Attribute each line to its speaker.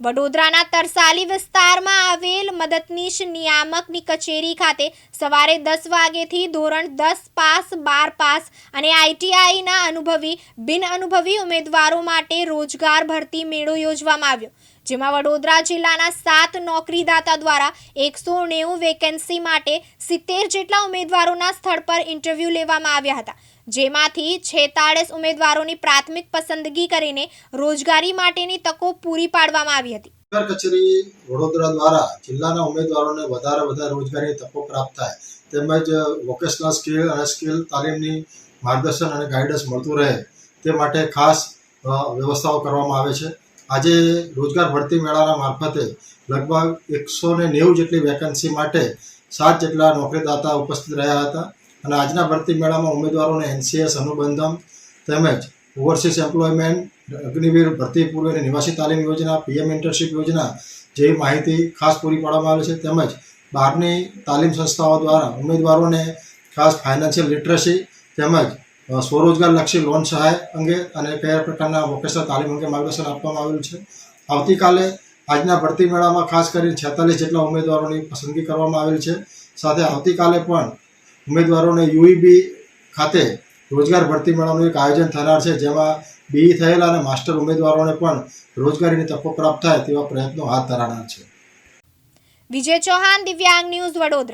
Speaker 1: વડોદરાના તરસાલી વિસ્તારમાં આવેલ મદદનીશ નિયામકની કચેરી ખાતે સવારે દસ વાગ્યેથી ધોરણ દસ પાસ બાર પાસ અને આઈટીઆઈના અનુભવી બિન અનુભવી ઉમેદવારો માટે રોજગાર ભરતી મેળો યોજવામાં આવ્યો. જેમાં વડોદરા જિલ્લાના સાત નોકરીદાતા દ્વારા એકસો નેવું વેકેન્સી માટે સિત્તેર જેટલા ઉમેદવારોના સ્થળ પર ઇન્ટરવ્યૂ લેવામાં આવ્યા હતા. જેમાંથી છેતાળીસ ઉમેદવારોની પ્રાથમિક પસંદગી કરીને રોજગારી માટેની તકો પૂરી પાડવામાં આવી હતી.
Speaker 2: કચેરી વડોદરા દ્વારા જિલ્લાના ઉમેદવારોને વધારે વધારે રોજગારીની તકો પ્રાપ્ત થાય, તેમજ વોકેશનલ સ્કિલ અને સ્કિલ તાલીમની માર્ગદર્શન અને ગાઈડન્સ મળતું રહે, તે માટે ખાસ વ્યવસ્થાઓ કરવામાં આવે છે. આજે રોજગાર ભરતી મેળાના મારફતે લગભગ એકસો ને નેવું જેટલી વેકન્સી માટે સાત જેટલા નોકરીદાતા ઉપસ્થિત રહ્યા હતા અને આજના ભરતી મેળામાં ઉમેદવારોને એનસીએસ અનુબંધમ તેમજ ઓવરસીઝ એમ્પ્લોયમેન્ટ, અગ્નિવીર ભરતી પૂર્વેની નિવાસી તાલીમ યોજના, પીએમ ઇન્ટર્નશીપ યોજના જેવી માહિતી ખાસ પૂરી પાડવામાં આવે છે. તેમજ બહારની તાલીમ સંસ્થાઓ દ્વારા ઉમેદવારોને ખાસ ફાઇનાન્શિયલ લિટરસી તેમજ સ્વરોજગારલક્ષી લોન સહાય અંગે અને કયા પ્રકારના વોકેશનલ તાલીમ અંગે માર્ગદર્શન આપવામાં આવેલું છે. આવતીકાલે આજના ભરતી મેળામાં ખાસ કરીને છેતાલીસ જેટલા ઉમેદવારોની પસંદગી કરવામાં આવેલ છે. સાથે આવતીકાલે પણ ઉમેદવારોને યુઈબી ખાતે રોજગાર ભરતી મેળાનું એક આયોજન થનાર છે, જેમાં બીઈ થયેલા અને માસ્ટર ઉમેદવારોને પણ રોજગારીની તકો પ્રાપ્ત થાય તેવા પ્રયત્નો હાથ ધરાનાર છે.
Speaker 1: વિજય ચૌહાણ, દિવ્યાંગ ન્યૂઝ વડોદરા.